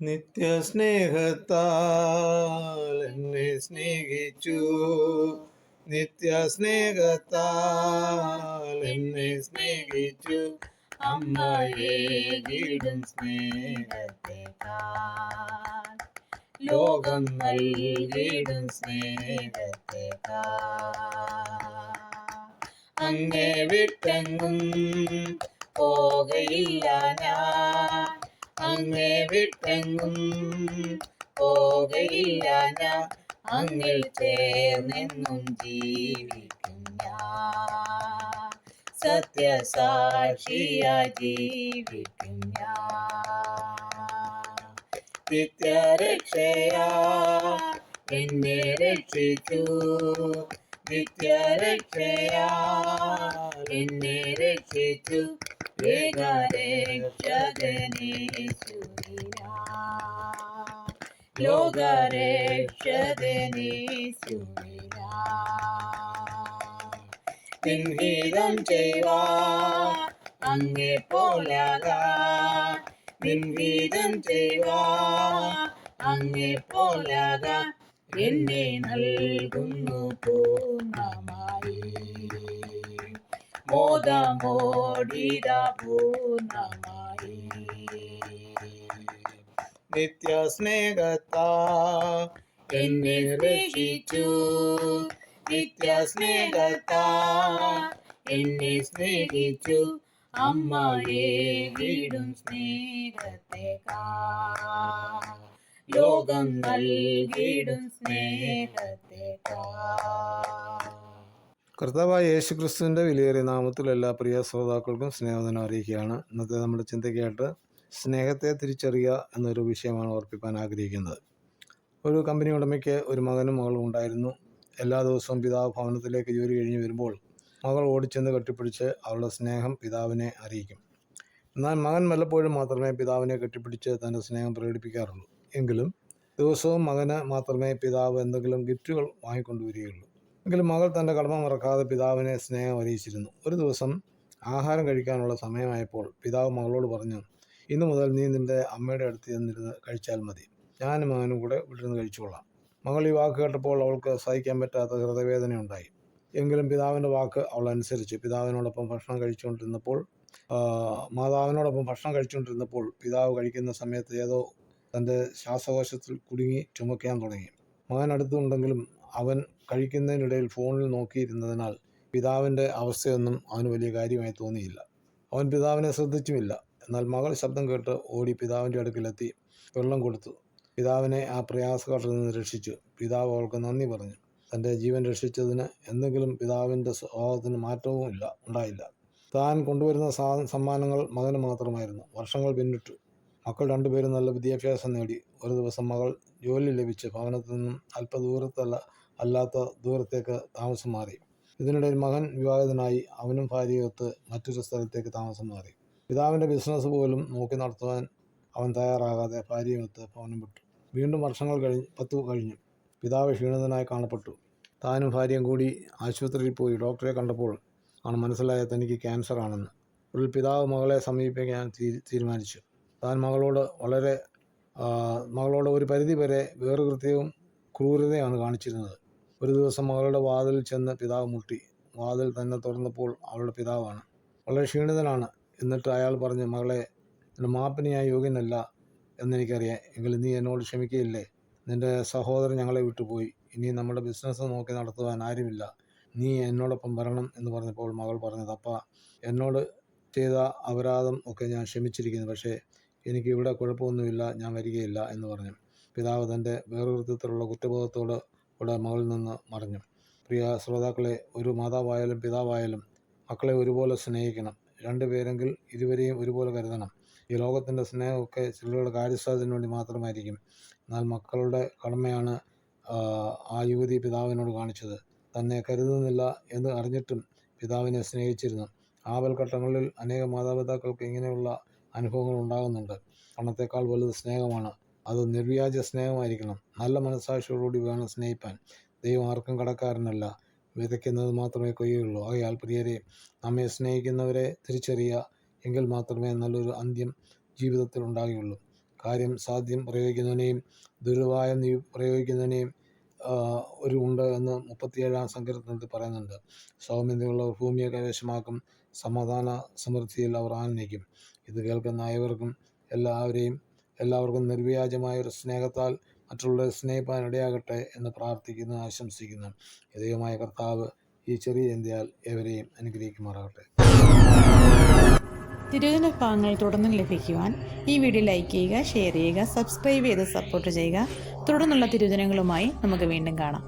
നിത്യസ്നേഹത്താൽ എന്നെ സ്നേഹിച്ചു. നിത്യസ്നേഹത്താൽ എന്നെ സ്നേഹിച്ചു. അമ്മയെ വീടും സ്നേഹത്തെക്കാൾ ലോകം നൽകിയിടും സ്നേഹത്തെക്കാൾ അങ്ങേ വിട്ടെങ്ങും പോകയില്ല ഞാൻ. അങ്ങേ വിട്ടെങ്ങും പോകയില്ല ഞാൻ. അങ്ങിൽ ചേർന്നെന്നും ജീവിക്കും ഞാൻ സത്യസാക്ഷിയ ജീവിക്കും ഞാൻ നിത്യരക്ഷയാ. എന്നെ രക്ഷിച്ചു. നിത്യരക്ഷയാ. എന്നെ രക്ഷിച്ചു. നിൻഹിതം ചെയ്യുവാ അങ്ങേ പോലാകാ. നിൻഹിതം ചെയ്യുവാ അങ്ങേ പോലാകാ. എന്നെ നൽകുന്നു പൂർണമായി മോദമോടിത പൂർണമായി നിത്യസ്നേഹത്താ എന്നെ രക്ഷിച്ചു നിത്യസ്നേഹത്താ എന്നെ സ്നേഹിച്ചു. അമ്മയെ വീടും സ്നേഹത്തെക്കാ ലോകം നൽകിയിടും സ്നേഹത്തെ കർത്താവായ യേശു ക്രിസ്തുവിന്റെ വിലയേറിയ നാമത്തിൽ എല്ലാ പ്രിയ ശ്രോതാക്കൾക്കും സ്നേഹദിനം അറിയിക്കുകയാണ്. ഇന്നത്തെ നമ്മുടെ ചിന്തയ്ക്കായിട്ട് സ്നേഹത്തെ തിരിച്ചറിയുക എന്നൊരു വിഷയമാണ് ഓർപ്പിക്കാൻ ആഗ്രഹിക്കുന്നത്. ഒരു കമ്പനി ഉടമയ്ക്ക് ഒരു മകനും മകളും ഉണ്ടായിരുന്നു. എല്ലാ ദിവസവും പിതാവ് ഭവനത്തിലേക്ക് ജോലി കഴിഞ്ഞ് വരുമ്പോൾ മകൾ ഓടിച്ചെന്ന് കെട്ടിപ്പിടിച്ച് അവളുടെ സ്നേഹം പിതാവിനെ അറിയിക്കും. എന്നാൽ മകൻ വല്ലപ്പോഴും മാത്രമേ പിതാവിനെ കെട്ടിപ്പിടിച്ച് തന്റെ സ്നേഹം പ്രകടിപ്പിക്കാറുള്ളൂ. എങ്കിലും ദിവസവും മകന് മാത്രമേ പിതാവ് എന്തെങ്കിലും ഗിഫ്റ്റുകൾ വാങ്ങിക്കൊണ്ടുവരികയുള്ളൂ. എങ്കിലും മകൾ തന്റെ കടമ മറക്കാതെ പിതാവിനെ സ്നേഹം അറിയിച്ചിരുന്നു. ഒരു ദിവസം ആഹാരം കഴിക്കാനുള്ള സമയമായപ്പോൾ പിതാവ് മകളോട് പറഞ്ഞു ഇന്നു മുതൽ നീ നിന്റെ അമ്മയുടെ അടുത്ത് ചെന്നിരുന്ന് കഴിച്ചാൽ മതി. ഞാനും മകനും കൂടെ വീട്ടിൽ കഴിച്ചുകൊള്ളാം മകൾ ഈ വാക്ക് കേട്ടപ്പോൾ അവൾക്ക് സഹിക്കാൻ പറ്റാത്ത ഹൃദയവേദന ഉണ്ടായി എങ്കിലും പിതാവിന്റെ വാക്ക് അവൾ അനുസരിച്ച് പിതാവിനോടൊപ്പം ഭക്ഷണം കഴിച്ചുകൊണ്ടിരുന്നപ്പോൾ മാതാവിനോടൊപ്പം ഭക്ഷണം കഴിച്ചുകൊണ്ടിരുന്നപ്പോൾ പിതാവ് കഴിക്കുന്ന സമയത്ത് ഏതോ തന്റെ ശ്വാസകോശത്തിൽ കുടുങ്ങി ചുമക്കാൻ തുടങ്ങി. മകൻ അടുത്തുണ്ടെങ്കിലും അവൻ കഴിക്കുന്നതിനിടയിൽ ഫോണിൽ നോക്കിയിരുന്നതിനാൽ പിതാവിന്റെ അവസ്ഥയൊന്നും അവന് വലിയ കാര്യമായി തോന്നിയില്ല. അവൻ പിതാവിനെ ശ്രദ്ധിച്ചുമില്ല. എന്നാൽ മകൾ ശബ്ദം കേട്ട് ഓടി പിതാവിന്റെ അടുക്കിലെത്തി വെള്ളം കൊടുത്തു. പിതാവിനെ ആ പ്രയാസഘട്ടത്തിൽ നിന്ന് രക്ഷിച്ചു. പിതാവ് അവൾക്ക് നന്ദി പറഞ്ഞു. തന്റെ ജീവൻ രക്ഷിച്ചതിന് എന്തെങ്കിലും പിതാവിന്റെ സ്വഭാവത്തിന് മാറ്റവും ഇല്ല ഉണ്ടായില്ല. താൻ കൊണ്ടുവരുന്ന സമ്മാനങ്ങൾ മകന് മാത്രമായിരുന്നു. വർഷങ്ങൾ പിന്നിട്ടു. മക്കൾ രണ്ടുപേരും നല്ല വിദ്യാഭ്യാസം നേടി. ഒരു ദിവസം മകൾ ജോലി ലഭിച്ച് ഭവനത്തിൽ നിന്നും അല്പദൂരത്തല്ല അല്ലാത്ത ദൂരത്തേക്ക് താമസം മാറി. ഇതിനിടയിൽ മകൻ വിവാഹിതനായി അവനും ഭാര്യയൊത്ത് മറ്റൊരു സ്ഥലത്തേക്ക് താമസം മാറി. പിതാവിന്റെ ബിസിനസ് പോലും നോക്കി നടത്തുവാൻ അവൻ തയ്യാറാകാതെ ഭാര്യയൊത്ത് ഭവനം വിട്ടു. വീണ്ടും വർഷങ്ങൾ കഴിഞ്ഞ് പത്ത് കഴിഞ്ഞു. പിതാവ് ക്ഷീണിതനായി കാണപ്പെട്ടു. താനും ഭാര്യയും കൂടി ആശുപത്രിയിൽ പോയി. ഡോക്ടറെ കണ്ടപ്പോൾ ആണ് മനസ്സിലായ തനിക്ക് ക്യാൻസർ ആണെന്ന്. പിതാവ് മകളെ സമീപിക്കാൻ തീരുമാനിച്ചു. താൻ മകളോട് വളരെ മകളോട് ഒരു പരിധി വരെ വേർകൃത്യവും ക്രൂരതയാണ് കാണിച്ചിരുന്നത്. ഒരു ദിവസം മകളുടെ വാതിൽ ചെന്ന് പിതാവ് മുട്ടി. വാതിൽ തന്നെ തുറന്നപ്പോൾ അവളുടെ പിതാവാണ്. വളരെ ക്ഷീണിതനാണ്. എന്നിട്ട് അയാൾ പറഞ്ഞു മകളെ നിന്റെ മാപ്പിന് ഞാൻ യോഗ്യനല്ല എന്നെനിക്കറിയാം. എങ്കിലും നീ എന്നോട് ക്ഷമിക്കുകയില്ലേ നിന്റെ സഹോദരൻ ഞങ്ങളെ വിട്ടുപോയി. ഇനി നമ്മുടെ ബിസിനസ് നോക്കി നടത്തുവാൻ ആരുമില്ല. നീ എന്നോടൊപ്പം വരണം എന്ന് പറഞ്ഞപ്പോൾ മകൾ പറഞ്ഞത് അപ്പ എന്നോട് ചെയ്ത അപരാധം ഒക്കെ ഞാൻ ക്ഷമിച്ചിരിക്കുന്നു. പക്ഷേ എനിക്ക് ഇവിടെ കുഴപ്പമൊന്നുമില്ല ഞാൻ വരികയില്ല എന്ന് പറഞ്ഞു. പിതാവ് തന്റെ വേറൊരുത്തരത്തിലുള്ള കുറ്റബോധത്തോട് കൂടെ മകളിൽ നിന്ന് മറിഞ്ഞു. പ്രിയ ശ്രോതാക്കളെ ഒരു മാതാവായാലും പിതാവായാലും മക്കളെ ഒരുപോലെ സ്നേഹിക്കണം. രണ്ടുപേരെങ്കിൽ ഇരുവരെയും ഒരുപോലെ കരുതണം. ഈ ലോകത്തിന്റെ സ്നേഹമൊക്കെ ചിലരുടെ കാര്യസാധ്യത്തിന് വേണ്ടി മാത്രമായിരിക്കും. എന്നാൽ മക്കളുടെ കടമയാണ് ആ, യുവതി പിതാവിനോട് കാണിച്ചത്. തന്നെ കരുതുന്നില്ല എന്ന് അറിഞ്ഞിട്ടും പിതാവിനെ സ്നേഹിച്ചിരുന്നു. ആപൽഘട്ടങ്ങളിൽ അനേക മാതാപിതാക്കൾക്ക് ഇങ്ങനെയുള്ള അനുഭവങ്ങൾ ഉണ്ടാകുന്നുണ്ട് പണത്തേക്കാൾ വലുത് സ്നേഹമാണ്. അത് നിർവ്യാജ സ്നേഹമായിരിക്കണം. നല്ല മനസ്സാക്ഷിയോടുകൂടി വേണം സ്നേഹിപ്പാൻ. ദൈവം ആർക്കും കടക്കാരനല്ല. വിതയ്ക്കുന്നത് മാത്രമേ കൊയ്യുകയുള്ളൂ. ആകയാൽ പ്രിയരെ നമ്മെ സ്നേഹിക്കുന്നവരെ തിരിച്ചറിയുക എങ്കിൽ മാത്രമേ നല്ലൊരു അന്ത്യം ജീവിതത്തിൽ ഉണ്ടാകുകയുള്ളൂ. കാര്യം സാധ്യം പ്രയോഗിക്കുന്നതിനെയും ദുരുപായം പ്രയോഗിക്കുന്നതിനെയും ഒരു ഉണ്ട് എന്ന് മുപ്പത്തിയേഴാം സങ്കീർത്തനത്തിൽ പറയുന്നുണ്ട്. സൗമ്യതയുള്ളവർ ഭൂമിയെ കൈവശമാക്കും. സമാധാന സമൃദ്ധിയിൽ അവർ ആനന്ദിക്കും ഇത് കേൾക്കുന്ന ഏവർക്കും എല്ലാവരെയും എല്ലാവർക്കും നിർവ്യാജമായ ഒരു സ്നേഹത്താൽ മറ്റുള്ളവരെ സ്നേഹിപ്പാൻ ഇടയാകട്ടെ എന്ന് പ്രാർത്ഥിക്കുന്നു ആശംസിക്കുന്നു. ദൈവമായ കർത്താവ് ഈ ചെറിയ ഇന്ത്യയാൽ ഏവരെയും അനുഗ്രഹിക്കുമാറാകട്ടെ. തിരുവചന ഭാഗങ്ങൾ തുടർന്ന് ലഭിക്കുവാൻ ഈ വീഡിയോ ലൈക്ക് ചെയ്യുക ഷെയർ ചെയ്യുക സബ്സ്ക്രൈബ് ചെയ്ത് സപ്പോർട്ട് ചെയ്യുക. തുടർന്നുള്ള തിരുവചനങ്ങളുമായി നമുക്ക് വീണ്ടും കാണാം.